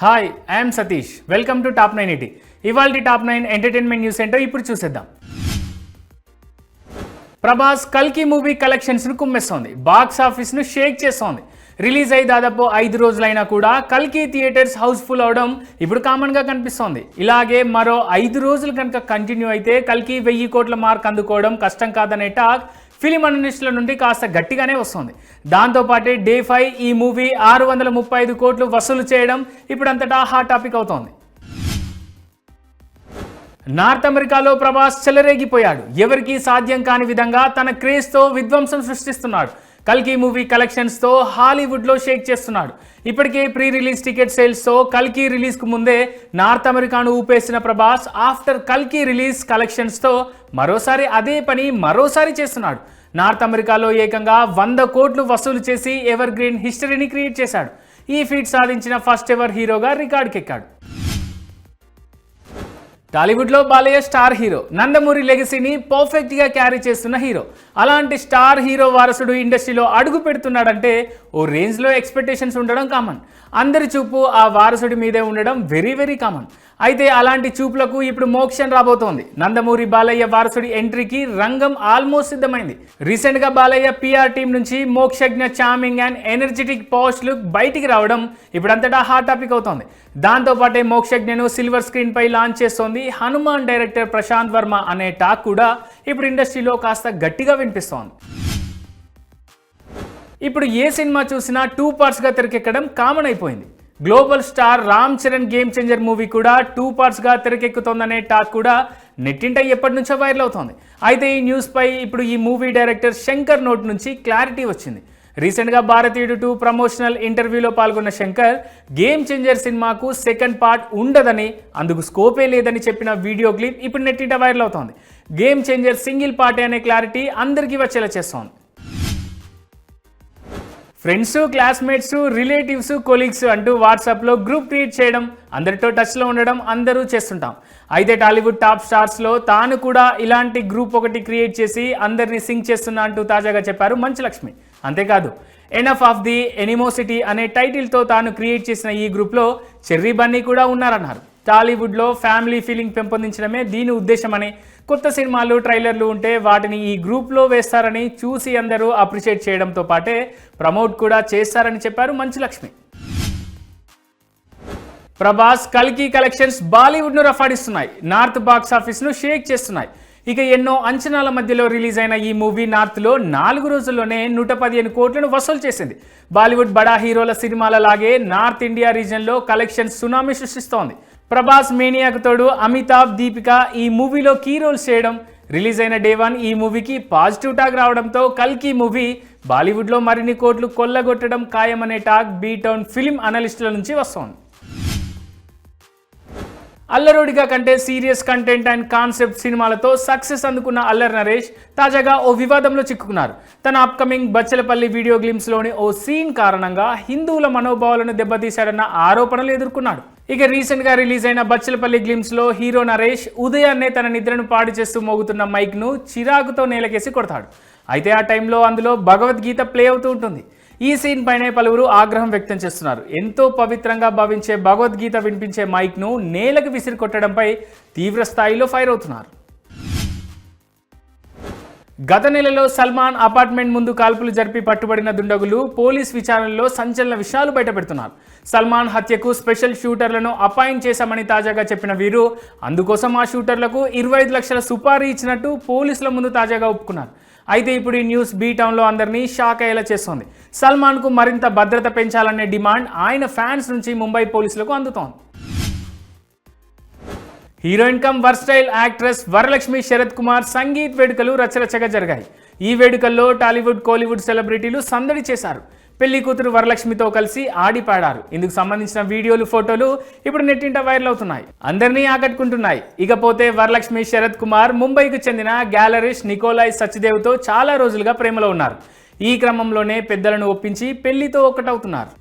Hi I'm Satish welcome to top nine eighty ఇవాళ top nine entertainment news ఏంటో ఇప్పుడు చూసేద్దాం. ప్రభాస్ కల్కి మూవీ కలెక్షన్స్ను కుమ్మేస్తోంది. బాక్స్ ఆఫీస్ను షేక్ చేస్తోంది. రిలీజ్ అయి దాదాపు ఐదు రోజులైనా కూడా కల్కి థియేటర్స్ హౌస్ఫుల్ అవడం ఇప్పుడు కామన్గా కనిపిస్తోంది. ఇలాగే మరో ఐదు రోజులు కనుక కంటిన్యూ అయితే కల్కి వెయ్యి కోట్ల మార్క్ అందుకోవడం కష్టం కాదనే టాక్ ఫిలిం అనలిస్టుల నుండి కాస్త గట్టిగానే వస్తుంది. దాంతోపాటే డే ఫైవ్ ఈ మూవీ ఆరు వందల ముప్పై ఐదు కోట్లు వసూలు చేయడం ఇప్పుడంతటా హాట్ టాపిక్ అవుతోంది. నార్త్ అమెరికాలో ప్రభాస్ చెలరేగిపోయాడు. ఎవరికీ సాధ్యం కాని విధంగా తన క్రేజ్తో విధ్వంసం సృష్టిస్తున్నాడు. కల్కి మూవీ కలెక్షన్స్తో హాలీవుడ్లో షేక్ చేస్తున్నాడు. ఇప్పటికే ప్రీ రిలీజ్ టికెట్ సేల్స్తో కల్కి రిలీజ్కు ముందే నార్త్ అమెరికాను ఊపేసిన ప్రభాస్ ఆఫ్టర్ కల్కి రిలీజ్ కలెక్షన్స్తో మరోసారి అదే పని మరోసారి చేస్తున్నాడు. నార్త్ అమెరికాలో ఏకంగా వంద కోట్లు వసూలు చేసి ఎవర్ గ్రీన్ హిస్టరీని క్రియేట్ చేశాడు. ఈ ఫీట్ సాధించిన ఫస్ట్ ఎవర్ హీరోగా రికార్డుకెక్కాడు. టాలీవుడ్లో బాలయ్య స్టార్ హీరో. నందమూరి లెగసీని పర్ఫెక్ట్గా క్యారీ చేస్తున్న హీరో. అలాంటి స్టార్ హీరో వారసుడు ఇండస్ట్రీలో అడుగు పెడుతున్నాడంటే ఓ రేంజ్లో ఎక్స్పెక్టేషన్స్ ఉండడం కామన్. అందరి చూపు ఆ వారసుడి మీదే ఉండడం వెరీ వెరీ కామన్. అయితే అలాంటి చూపులకు ఇప్పుడు మోక్షం రాబోతోంది. నందమూరి బాలయ్య వారసుడి ఎంట్రీకి రంగం ఆల్మోస్ట్ సిద్ధమైంది. రీసెంట్గా బాలయ్య పిఆర్ టీం నుంచి Mokshagna charming and energetic post look బయటికి రావడం ఇప్పుడంతటా హాట్ టాపిక్ అవుతోంది. దాంతోపాటే మోక్షజ్ఞను సిల్వర్ స్క్రీన్ పై లాంచ్ చేస్తోంది హనుమాన్ డైరెక్టర్ ప్రశాంత్ వర్మ అనే టాక్ కూడా ఇప్పుడు ఇండస్ట్రీలో కాస్త గట్టిగా వినిపిస్తోంది. ఇప్పుడు ఏ సినిమా చూసినా టూ పార్ట్స్గా తెరకెక్కడం కామన్ అయిపోయింది. Global star Ram Charan game changer movie కూడా టూ పార్ట్స్గా తెరకెక్కుతోందనే టాక్ కూడా నెట్టింట ఎప్పటి నుంచో వైరల్ అవుతోంది. అయితే ఈ న్యూస్పై ఇప్పుడు ఈ మూవీ డైరెక్టర్ శంకర్ నోట్ నుంచి క్లారిటీ వచ్చింది. రీసెంట్గా భారతీయుడు టూ ప్రమోషనల్ ఇంటర్వ్యూలో పాల్గొన్న శంకర్ గేమ్ చేంజర్ సినిమాకు సెకండ్ పార్ట్ ఉండదని అందుకు స్కోపే లేదని చెప్పిన వీడియో క్లిప్ ఇప్పుడు నెట్టింట వైరల్ అవుతోంది. గేమ్ చేంజర్ సింగిల్ పార్టీ అనే క్లారిటీ అందరికీ వచ్చేలా చేస్తోంది. ఫ్రెండ్స్ క్లాస్మేట్స్ రిలేటివ్స్ కొలీగ్స్ అంటూ వాట్సాప్లో గ్రూప్ క్రియేట్ చేయడం అందరితో టచ్లో ఉండడం అందరూ చేస్తుంటాం. అయితే టాలీవుడ్ టాప్ స్టార్స్లో తాను కూడా ఇలాంటి గ్రూప్ ఒకటి క్రియేట్ చేసి అందరినీ సింక్ చేస్తున్నా అంటూ తాజాగా చెప్పారు మంచు లక్ష్మి అంతేకాదు ఎనఫ్ ఆఫ్ ది ఎనిమోసిటీ అనే టైటిల్తో తాను క్రియేట్ చేసిన ఈ గ్రూప్లో చెర్రీ బన్నీ కూడా ఉన్నారన్నారు. టాలీవుడ్లో ఫ్యామిలీ ఫీలింగ్ పెంపొందించడమే దీని ఉద్దేశమని కొత్త సినిమాలు ట్రైలర్లు ఉంటే వాటిని ఈ గ్రూప్లో వేస్తారని చూసి అందరూ అప్రిషియేట్ చేయడంతో పాటే ప్రమోట్ కూడా చేస్తారని చెప్పారు మంచు లక్ష్మి ప్రభాస్ కల్కి కలెక్షన్స్ బాలీవుడ్ను రఫాడిస్తున్నాయి. నార్త్ బాక్స్ ఆఫీస్ను షేక్ చేస్తున్నాయి. ఇక ఎన్నో అంచనాల మధ్యలో రిలీజ్ అయిన ఈ మూవీ నార్త్లో నాలుగు రోజుల్లోనే నూట పదిహేను కోట్లను వసూలు చేసింది. బాలీవుడ్ బడా హీరోల సినిమాల లాగే నార్త్ ఇండియా రీజన్లో కలెక్షన్ సునామీ సృష్టిస్తోంది. ప్రభాస్ మేనియాకు తోడు అమితాబ్ దీపిక ఈ మూవీలో కీ రోల్స్ చేయడం రిలీజ్ అయిన డే వన్ ఈ మూవీకి పాజిటివ్ టాక్ రావడంతో కల్కి మూవీ బాలీవుడ్లో మరిన్ని కోట్లు కొల్లగొట్టడం ఖాయమనే టాక్ బీటౌన్ ఫిలిం అనలిస్టుల నుంచి వస్తోంది. అల్లరోడిగా కంటే సీరియస్ కంటెంట్ అండ్ కాన్సెప్ట్ సినిమాలతో సక్సెస్ అందుకున్న అల్లర్ నరేష్ తాజాగా ఓ వివాదంలో చిక్కుకున్నారు. తన అప్కమింగ్ బచ్చలపల్లి వీడియో గ్లిమ్స్లోని ఓ సీన్ కారణంగా హిందువుల మనోభావాలను దెబ్బతీశాడన్న ఆరోపణలు ఎదుర్కొన్నాడు. ఇక రీసెంట్గా రిలీజ్ అయిన బచ్చలపల్లి గ్లిమ్స్లో హీరో నరేష్ ఉదయాన్నే తన నిద్రను పాడు చేస్తూ మోగుతున్న మైక్ను చిరాకుతో నేలకేసి కొడతాడు. అయితే ఆ టైంలో అందులో భగవద్గీత ప్లే అవుతూ ఉంటుంది. ఈ సీన్ పైనే పలువురు ఆగ్రహం వ్యక్తం చేస్తున్నారు. ఎంతో పవిత్రంగా భావించే భగవద్గీత వినిపించే మైక్ను నేలకు విసిరి కొట్టడంపై తీవ్ర స్థాయిలో ఫైర్ అవుతున్నారు. గత నెలలో సల్మాన్ అపార్ట్మెంట్ ముందు కాల్పులు జరిపి పట్టుబడిన దుండగులు పోలీస్ విచారణలో సంచలన విషయాలు బయటపెడుతున్నారు. సల్మాన్ హత్యకు స్పెషల్ షూటర్లను అపాయింట్ చేశామని తాజాగా చెప్పిన వీరు అందుకోసం ఆ షూటర్లకు ఇరవై ఐదు లక్షల సుపారీ ఇచ్చినట్టు పోలీసుల ముందు తాజాగా ఒప్పుకున్నారు. అయితే ఇప్పుడు ఈ న్యూస్ బీ టౌన్లో అందరినీ షాక్ అయ్యేలా చేస్తోంది. సల్మాన్కు మరింత భద్రత పెంచాలనే డిమాండ్ ఆయన ఫ్యాన్స్ నుంచి ముంబై పోలీసులకు అందుతోంది. Heroine cum versatile actress Varalakshmi Sarath Kumar Sangeet వేడుకలు రచరచగా జరిగాయి. ఈ వేడుకల్లో టాలీవుడ్ కోలీవుడ్ సెలబ్రిటీలు సందడి చేశారు. పెళ్ళి కూతురు వరలక్ష్మితో కలిసి ఆడి పాడారు ఇందుకు సంబంధించిన వీడియోలు ఫోటోలు ఇప్పుడు నెట్టింట వైరల్ అవుతున్నాయి. అందరినీ ఆకట్టుకుంటున్నాయి. ఇకపోతే వరలక్ష్మి శరత్ కుమార్ ముంబైకి చెందిన గ్యాలరిస్ట్ నికోలాయ్ సచ్దేవ్తో చాలా రోజులుగా ప్రేమలో ఉన్నారు. ఈ క్రమంలోనే పెద్దలను ఒప్పించి పెళ్ళితో ఒకటవుతున్నారు